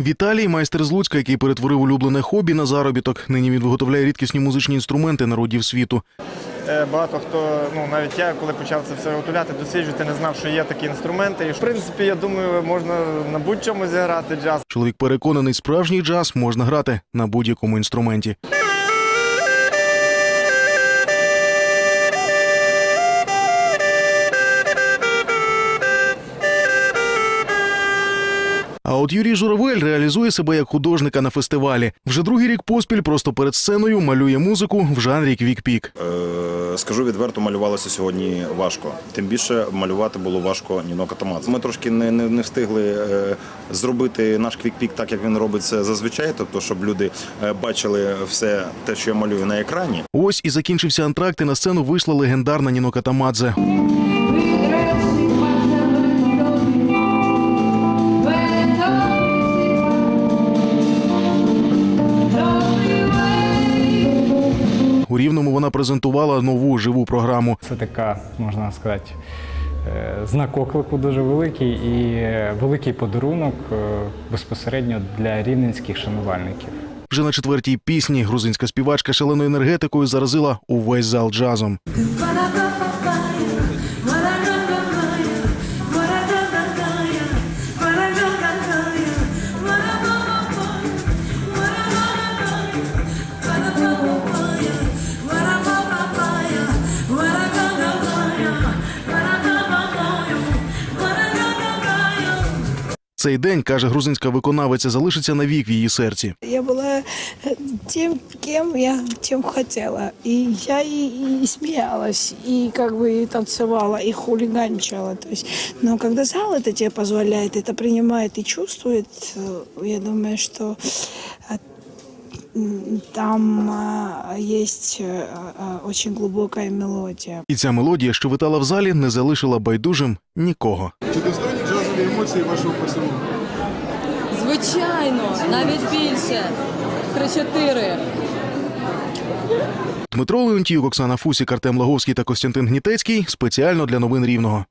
Віталій, майстер з Луцька, який перетворив улюблене хобі на заробіток. Нині він виготовляє рідкісні музичні інструменти народів світу. Е, Багато хто, ну навіть я, коли почав це все виготовляти, досліджувати, не знав, що є такі інструменти. І в принципі, я думаю, можна на будь-чому зіграти джаз. Чоловік переконаний, справжній джаз можна грати на будь-якому інструменті. А от Юрій Журавель реалізує себе як художника на фестивалі. Вже другий рік поспіль просто перед сценою малює музику в жанрі квік-пік. Е, Скажу відверто, малювалося сьогодні важко. Тим більше малювати було важко Ніно Катамадзе. Ми трошки не, не, не встигли е, зробити наш квікпік так, як він робить це зазвичай, тобто, щоб люди е, бачили все те, що я малюю на екрані. Ось і закінчився антракт, і на сцену вийшла легендарна Ніно Катамадзе. У рівному вона презентувала нову живу програму. Це така, можна сказати, е, знак оклику дуже великий і е, великий подарунок е, безпосередньо для рівненських шанувальників. Вже на четвертій пісні грузинська співачка шаленою енергетикою заразила увесь зал джазом. Цей день, каже грузинська виконавиця, залишиться навік в її серці. Я была э, тем, кем я тем хотела. И я и, и смеялась, и как бы и танцевала, и хулиганчила. То есть, но когда зал это тебе позволяет, это принимает и чувствует, э, я думаю, что э, м, там а, есть э, а, очень глубокая мелодия. І ця мелодія, що витала в залі, не залишила байдужим нікого. Чи емоції вашого поцілунку? Звичайно, навіть більше. Три-чотири. Дмитро Леонтіюк, Оксана Фусік, Артем Лаговський та Костянтин Гнітецький спеціально для новин Рівного.